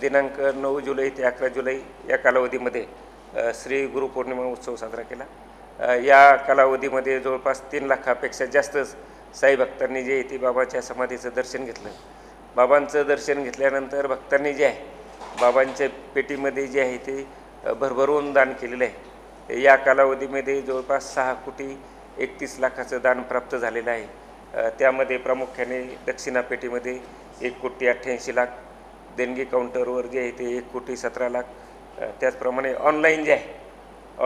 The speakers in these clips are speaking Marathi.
दिनांक नऊ जुलै ते अकरा जुलै या कालावधीमध्ये श्री गुरुपौर्णिमा उत्सव साजरा केला. या कालावधीमध्ये जवळपास तीन लाखापेक्षा जास्त साई भक्तांनी जे आहे ते बाबाच्या समाधीचं दर्शन घेतलं बाबांचं दर्शन घेतल्यानंतर भक्तांनी जे आहे बाबांच्या पेटीमध्ये जे आहे ते भरभरून दान केलेलं आहे. या कालावधीमध्ये जवळपास सहा कोटी एकतीस लाखाचं दान प्राप्त झालेलं आहे. त्यामध्ये प्रामुख्याने दक्षिणा पेटीमध्ये एक कोटी अठ्ठ्याऐंशी लाख देणगी काउंटरवर जे आहे ते एक कोटी सतरा लाख त्याचप्रमाणे ऑनलाईन जे आहे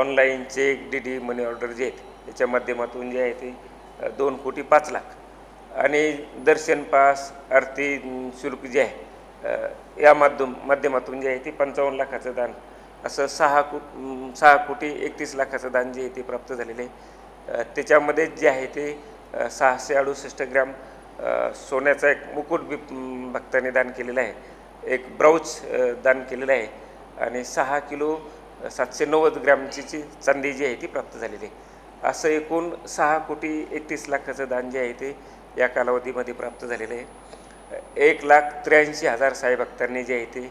online cheque D D money order जे आहेत त्याच्या माध्यमातून जे आहे ते दोन कोटी पाच लाख. आणि दर्शन पास आरती शुल्क जे आहे या माध्यम माध्यमातून जे आहे ते पंचावन्न लाखाचं दान असं सहा को सहा कोटी एकतीस लाखाचं दान जे आहे ते प्राप्त झालेलं आहे. त्याच्यामध्ये जे आहे ते सहाशे अडुसष्ट ग्रॅम सोन्याचा एक मुकुट बी भक्ताने दान केलेला आहे. एक ब्राऊच दान केलेलं आहे. आणि सहा किलो सातशे नव्वद ग्रॅमची जी चांदी जी आहे ती प्राप्त झालेली आहे. असं एकूण सहा कोटी एकतीस लाखाचं दान जे आहे ते या कालावधीमध्ये प्राप्त झालेलं आहे. एक लाख त्र्याऐंशी हजार साईभक्तांनी जे आहे ते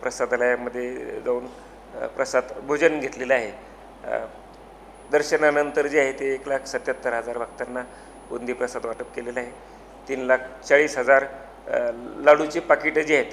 प्रसादालयामध्ये जाऊन प्रसाद भोजन घेतलेलं आहे. दर्शनानंतर जे आहे ते एक लाख सत्याहत्तर हजार भक्तांना बुंदी प्रसाद वाटप केलेलं आहे. तीन लाख चाळीस हजार लाडूची पाकिटं जी आहेत